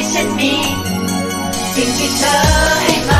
ที่ฉันมี สิ่งที่เธอให้มา